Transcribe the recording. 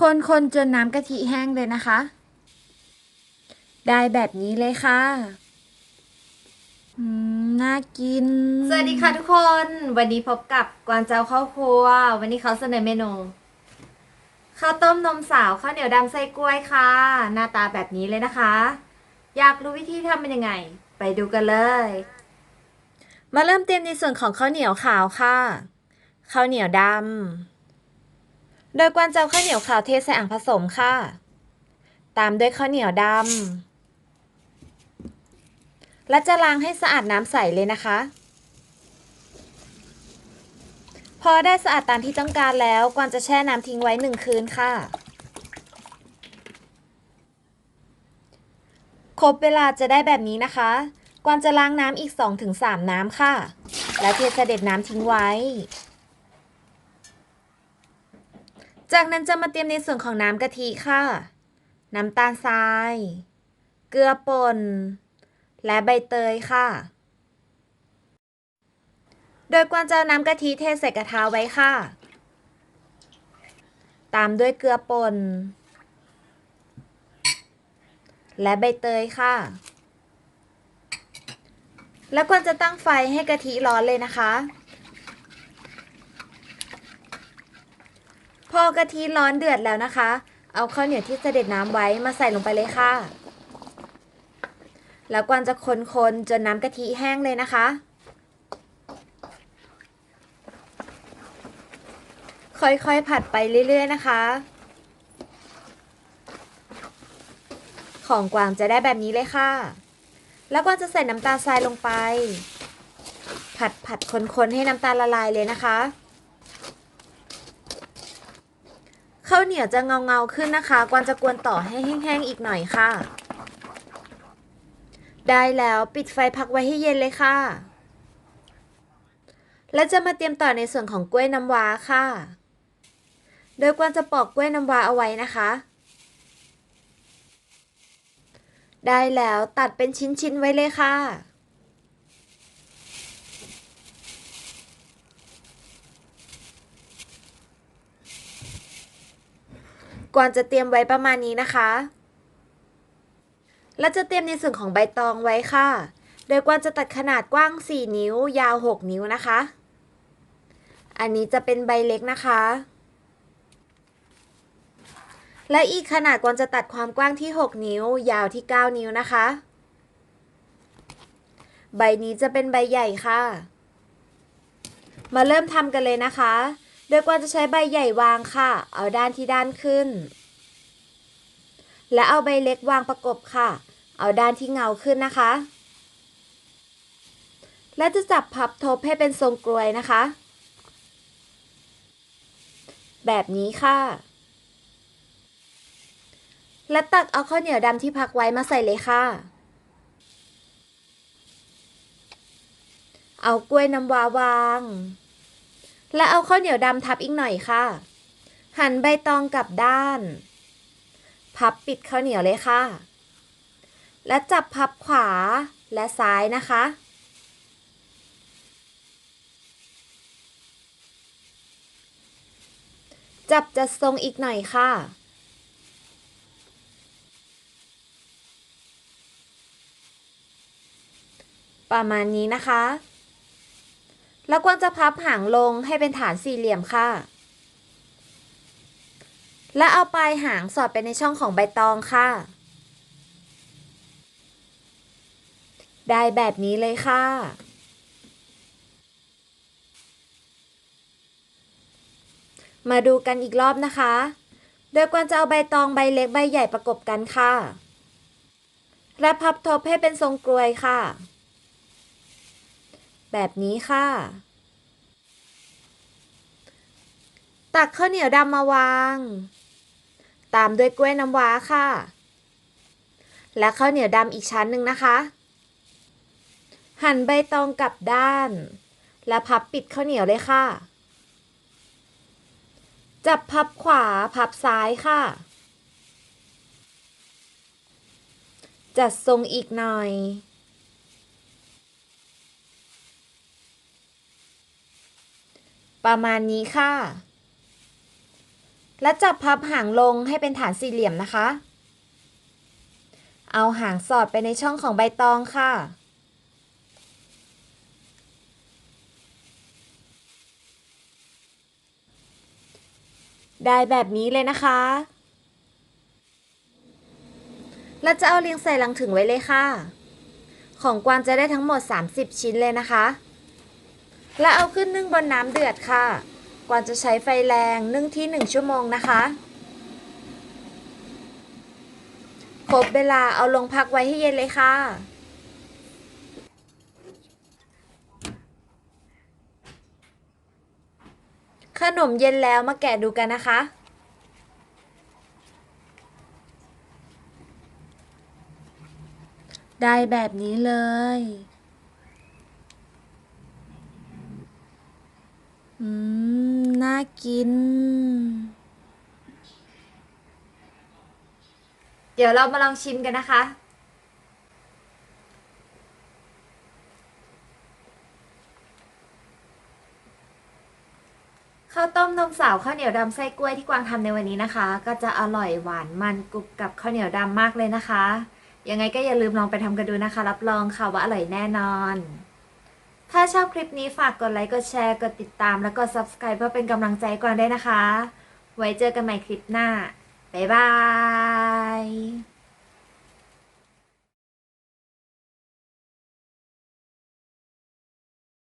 คนคนจนน้ำกะทิแห้งเลยนะคะ ได้แบบนี้เลยค่ะอืมน่ากิน สวัสดีค่ะทุกคน วันนี้พบกับกวางเจ้าข้าวครัว วันนี้เขาเสนอเมนูข้าวต้มนมสาวข้าวเหนียวดำไส้กล้วยค่ะ หน้าตาแบบนี้เลยนะคะ อยากรู้วิธีทำเป็นยังไง ไปดูกันเลย มาเริ่มเตรียมในส่วนของข้าวเหนียวขาวค่ะข้าวเหนียวดำ โดยกวนจะเอาข้าวเหนียวขาวเทใส่อ่างผสมค่ะ ตามด้วยข้าวเหนียวดำ และจะล้างให้สะอาดน้ำใสเลยนะคะ พอได้สะอาดตามที่ต้องการแล้วกวนจะแช่น้ำทิ้งไว้หนึ่งคืนค่ะ ครบเวลาจะได้แบบนี้นะคะกวางจะล้างน้ำอีก 2-3 น้ำค่ะ และเทเสด็จน้ำทิ้งไว้ จากนั้นจะมาเตรียมในส่วนของน้ำกะทิค่ะ น้ำตาลทราย เกลือป่น และใบเตยค่ะ โดยกวางจะเอาน้ำกะทิเทใส่กระทะไว้ค่ะ ตามด้วยเกลือป่น และใบเตยค่ะ แล้วควรจะตั้งไฟให้กะทิร้อนเลยนะคะ พอกะทิร้อนเดือดแล้วนะคะ เอาข้าวเหนียวที่เสด็จน้ำไว้มาใส่ลงไปเลยค่ะ แล้วกวนจะคนๆจนน้ำกะทิแห้งเลยนะคะ ค่อยๆผัดไปเรื่อยๆนะคะ ของกวางจะได้แบบนี้เลยค่ะ แล้วกวางจะใส่น้ำตาลทรายลงไป ผัดผัดคนๆให้น้ำตาลละลายเลยนะคะ ข้าวเหนียวจะเงาเงาขึ้นนะคะ กวางจะกวนต่อให้แห้งๆอีกหน่อยค่ะ ได้แล้วปิดไฟพักไว้ให้เย็นเลยค่ะ แล้วจะมาเตรียมต่อในส่วนของกล้วยน้ำว้าค่ะ โดยกวางจะปอกกล้วยน้ำว้าเอาไว้นะคะ ได้แล้วตัดเป็นชิ้นๆไว้เลยค่ะ ก่อนจะเตรียมไว้ประมาณนี้นะคะ แล้วจะเตรียมในส่วนของใบตองไว้ค่ะ โดยกวางจะตัดขนาดกว้าง 4 นิ้ว ยาว 6 นิ้วนะคะ อันนี้จะเป็นใบเล็กนะคะ และอีกขนาดกวางจะตัดความกว้างที่ 6 นิ้ว ยาวที่ 9 นิ้วนะคะ ใบนี้จะเป็นใบใหญ่ค่ะ มาเริ่มทำกันเลยนะคะ โดยกวางจะใช้ใบใหญ่วางค่ะ เอาด้านที่ด้านขึ้น และเอาใบเล็กวางประกบค่ะ เอาด้านที่เงาขึ้นนะคะ และจะจับพับทบให้เป็นทรงกลวยนะคะ แบบนี้ค่ะ และตักเอาข้าวเหนียวดำที่พักไว้มาใส่เลยค่ะเอากล้วยน้ำว้าวาง และเอาข้าวเหนียวดำทับอีกหน่อยค่ะ หั่นใบตองกลับด้าน พับปิดข้าวเหนียวเลยค่ะ และจับพับขวาและซ้ายนะคะ จับจะทรงอีกหน่อยค่ะประมาณนี้นะคะ แล้วกวางจะพับหางลงให้เป็นฐานสี่เหลี่ยมค่ะ และเอาปลายหางสอดไปในช่องของใบตองค่ะ ได้แบบนี้เลยค่ะ มาดูกันอีกรอบนะคะ โดยกวางจะเอาใบตองใบเล็กใบใหญ่ประกบกันค่ะ และพับทบให้เป็นทรงกลวยค่ะ แบบนี้ค่ะ ตักข้าวเหนียวดำมาวาง ตามด้วยกล้วยน้ำว้าค่ะ และข้าวเหนียวดำอีกชั้นหนึ่งนะคะ หั่นใบตองกลับด้าน และพับปิดข้าวเหนียวเลยค่ะ จับพับขวาพับซ้ายค่ะ จัดทรงอีกหน่อย ประมาณนี้ค่ะ และจับพับหางลงให้เป็นฐานสี่เหลี่ยมนะคะ เอาหางสอดไปในช่องของใบตองค่ะ ได้แบบนี้เลยนะคะแล้วจะเอาเรียงใส่ลังถึงไว้เลยค่ะ ของกวางจะได้ทั้งหมด 30 ชิ้นเลยนะคะ และเอาขึ้นนึ่งบนน้ำเดือดค่ะกวางจะใช้ไฟแรงนึ่งที่ 1 ชั่วโมงนะคะ ครบเวลาเอาลงพักไว้ให้เย็นเลยค่ะ ขนมเย็นแล้วมาแกะดูกันนะคะได้แบบนี้เลย อืม น่ากิน เดี๋ยวเรามาลองชิมกันนะคะ ข้าวต้มนมสาวข้าวเหนียวดำไส้กล้วยที่กวางทำในวันนี้นะคะ ก็จะอร่อยหวานมันกรุบกับข้าวเหนียวดำมากเลยนะคะ ยังไงก็อย่าลืมลองไปทำกันดูนะคะ รับรองค่ะว่าอร่อยแน่นอน ถ้าชอบคลิปนี้ฝากกดไลค์ กดแชร์ กดติดตาม แล้วกด subscribe เพื่อเป็นกำลังใจก่อนได้นะคะ ไว้เจอกันใหม่คลิปหน้า บ๊ายบาย